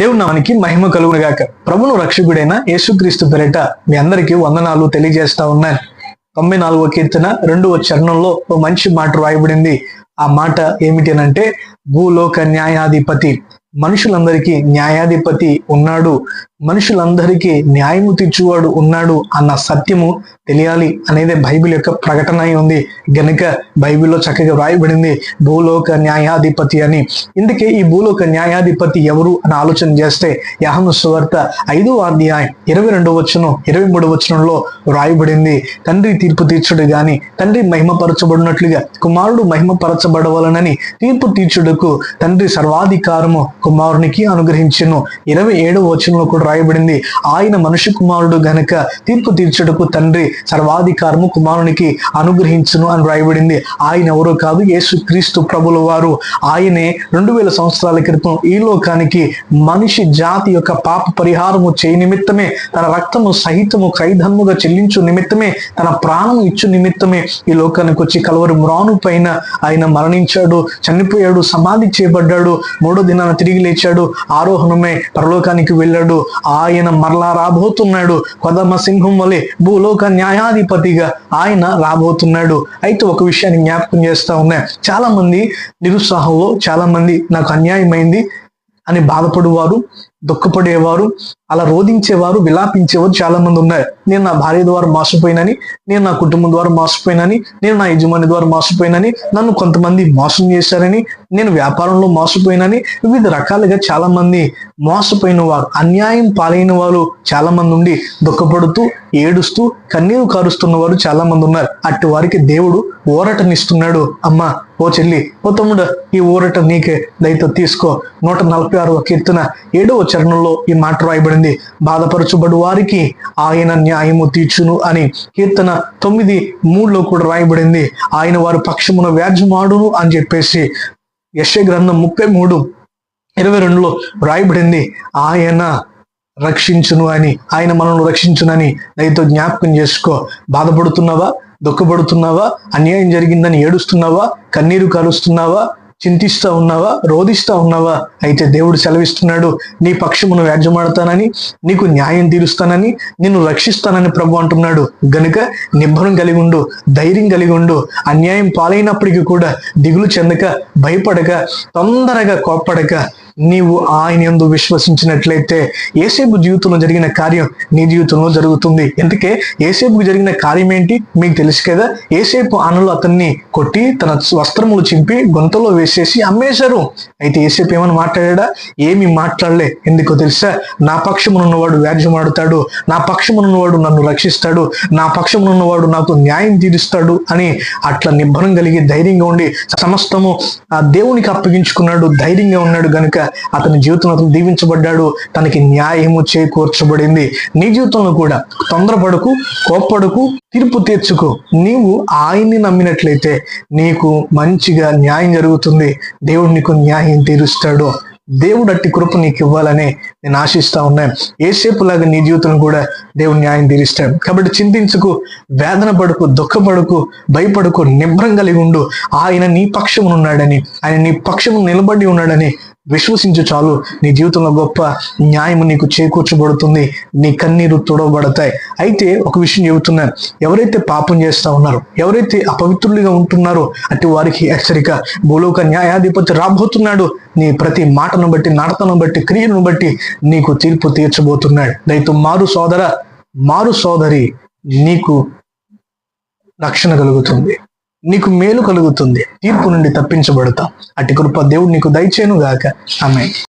దేవుడు నామానికి మహిమ కలుగునుగాక. ప్రభును రక్షకుడైన యేసుక్రీస్తు పెరట మీ అందరికీ వందనాలు తెలియజేస్తా ఉన్నాను. తొంభై నాలుగో కీర్తన రెండవ చరణంలో ఓ మంచి మాట రాయబడింది. ఆ మాట ఏమిటి అంటే భూలోక న్యాయాధిపతి. మనుషులందరికీ న్యాయాధిపతి ఉన్నాడు. మనుషులందరికీ న్యాయము తీర్చువాడు ఉన్నాడు అన్న సత్యము తెలియాలి అనేది బైబిల్ యొక్క ప్రకటన అయి ఉంది. గనుక బైబిల్లో చక్కగా వ్రాయబడింది భూలోక న్యాయాధిపతి అని. ఇందుకే ఈ భూలోక న్యాయాధిపతి ఎవరు అని ఆలోచన చేస్తే యహను సువార్త ఐదో అధ్యాయం ఇరవై రెండవ వచనం ఇరవై మూడో వచనంలో వ్రాయబడింది. తండ్రి తీర్పు తీర్చుడు గాని తండ్రి మహిమపరచబడినట్లుగా కుమారుడు మహిమపరచబడవలనని తీర్పు తీర్చుడుకు తండ్రి సర్వాధికారము కుమారునికి అనుగ్రహించను. ఇరవై ఏడు వచనంలో కూడా రాయబడింది. ఆయన మనుష్య కుమారుడు గనక తీర్పు తీర్చుటకు తండ్రి సర్వాధికారము కుమారునికి అనుగ్రహించును అని రాయబడింది. ఆయన ఎవరో కాదు యేసు క్రీస్తు ప్రభుల వారు. ఆయనే రెండు వేల సంవత్సరాల క్రితం ఈ లోకానికి మనిషి జాతి యొక్క పాప పరిహారము చేయ నిమిత్తమే తన రక్తము సహితము ఖైదన్ముగా చెల్లించు నిమిత్తమే తన ప్రాణం ఇచ్చు నిమిత్తమే ఈ లోకానికి వచ్చి కలవరు మ్రాను పైన ఆయన మరణించాడు చనిపోయాడు సమాధి చేయబడ్డాడు మూడో దినాన తిరిగి లేచాడు ఆరోహణమే పరలోకానికి వెళ్ళాడు. ఆయన మరలా రాబోతున్నాడు. కొదమ సింహం వలె భూలోక న్యాయాధిపతిగా ఆయన రాబోతున్నాడు. అయితే ఒక విషయాన్ని జ్ఞాపకం చేస్తా ఉన్నాయి చాలా మంది నిరుత్సాహంలో చాలా మంది నాకు అన్యాయమైంది అని బాధపడువారు. దుఃఖపడేవారు అలా రోధించేవారు విలాపించేవారు చాలా మంది ఉన్నారు. నేను నా భార్య ద్వారా మోసపోయినని నేను నా కుటుంబం ద్వారా మోసపోయినని నేను నా యజమాని ద్వారా మోసపోయినని నన్ను కొంతమంది మోసం చేశారని నేను వ్యాపారంలో మోసపోయినని వివిధ రకాలుగా చాలా మంది మోసపోయిన వారు అన్యాయం పాలైన వారు చాలా మంది ఉండి దుఃఖపడుతూ ఏడుస్తూ కన్నీరు కారుస్తున్న వారు చాలా మంది ఉన్నారు. అట్టి వారికి దేవుడు ఊరటనిస్తున్నాడు. అమ్మా ఓ చెల్లి ఓ తమ్ముడు ఈ ఊరట నీకే దయతో తీసుకో. నూట నలభై ఆరవ కీర్తన ఏడవ చరణంలో ఈ మాట రాయబడింది. బాధపరచుబడు వారికి ఆయన న్యాయము తీర్చును అని కీర్తన తొమ్మిది మూడులో కూడా రాయబడింది. ఆయన వారి పక్షమున వ్యాజ్యమాడును అని చెప్పేసి యశ గ్రంథం ముప్పై మూడు ఇరవై రెండులో రాయబడింది. ఆయన రక్షించును అని ఆయన మనల్ని రక్షించునని దయతో జ్ఞాపకం చేసుకో. బాధపడుతున్నావా? దుఃఖపడుతున్నావా? అన్యాయం జరిగిందని ఏడుస్తున్నావా? కన్నీరు కలుస్తున్నావా? చింతిస్తా ఉన్నావా? రోధిస్తా ఉన్నావా? అయితే దేవుడు సెలవిస్తున్నాడు నీ పక్షమును వ్యాజ్యమాడతానని నీకు న్యాయం తీరుస్తానని నిన్ను రక్షిస్తానని ప్రభు అంటున్నాడు. గనుక నిబ్బరం కలిగి ఉండు ధైర్యం కలిగి ఉండు అన్యాయం పాలైనప్పటికీ కూడా దిగులు చెందక భయపడక తొందరగా కోప్పడక నీవు ఆయన ఎందు విశ్వసించినట్లయితే ఏసేపు జీవితంలో జరిగిన కార్యం నీ జీవితంలో జరుగుతుంది. ఎందుకే? ఏసేపుకు జరిగిన కార్యం ఏంటి? మీకు తెలుసు కదా ఏసేపు అనలు అతన్ని కొట్టి తన వస్త్రములు చింపి గొంతలో వేసేసి అమ్మేశారు. అయితే ఏసేపు ఏమని మాట్లాడా? ఏమి మాట్లాడలే. ఎందుకో తెలుసా? నా పక్షమునున్నవాడు వ్యాజ్యమాడుతాడు. నా పక్షమునున్నవాడు నన్ను రక్షిస్తాడు. నా పక్షమునున్నవాడు నాకు న్యాయం తీరుస్తాడు అని అట్లా నిబ్బరం కలిగి ధైర్యంగా ఉండి సమస్తము ఆ దేవునికి అప్పగించుకున్నాడు. ధైర్యంగా ఉన్నాడు గనుక అతని జీవితంలో అతను దీవించబడ్డాడు. తనకి న్యాయము చేకూర్చబడింది. నీ జీవితంలో కూడా తొందరపడకు కోప్పడకు తీర్పు తీర్చుకు. నీవు ఆయన్ని నమ్మినట్లయితే నీకు మంచిగా న్యాయం జరుగుతుంది. దేవుడు నీకు న్యాయం తీరుస్తాడు. దేవుడు అట్టి కృప నీకు ఇవ్వాలని నేను ఆశిస్తా ఉన్నాను ఏసేపులాగా నీ జీవితం కూడా దేవుడు న్యాయం తీరుస్తాడు. కాబట్టి చింతించుకు వేదన పడుకు దుఃఖపడుకు భయపడుకు నిబ్రం కలిగి ఉండు. ఆయన నీ పక్షమును ఉన్నాడని ఆయన నీ పక్షము నిలబడి ఉన్నాడని విశ్వసించు చాలు. నీ జీవితంలో గొప్ప న్యాయం నీకు చేకూర్చబడుతుంది. నీ కన్నీరు తుడవబడతాయి. అయితే ఒక విషయం చెబుతున్నాను ఎవరైతే పాపం చేస్తా ఉన్నారో ఎవరైతే అపవిత్రులుగా ఉంటున్నారో అటు వారికి హెచ్చరిక. భూలోక న్యాయాధిపతి రాబోతున్నాడు. నీ ప్రతి మాటను బట్టి నడతను బట్టి క్రియను బట్టి నీకు తీర్పు తీర్చబోతున్నాడు. దయతో మారు సోదర మారు సోదరి నీకు రక్షణ కలుగుతుంది. నీకు మేలు కలుగుతుంది. తీర్పు నుండి తప్పించబడతాం అటు కృప దేవుడు నీకు దయచేను గాక ఆమె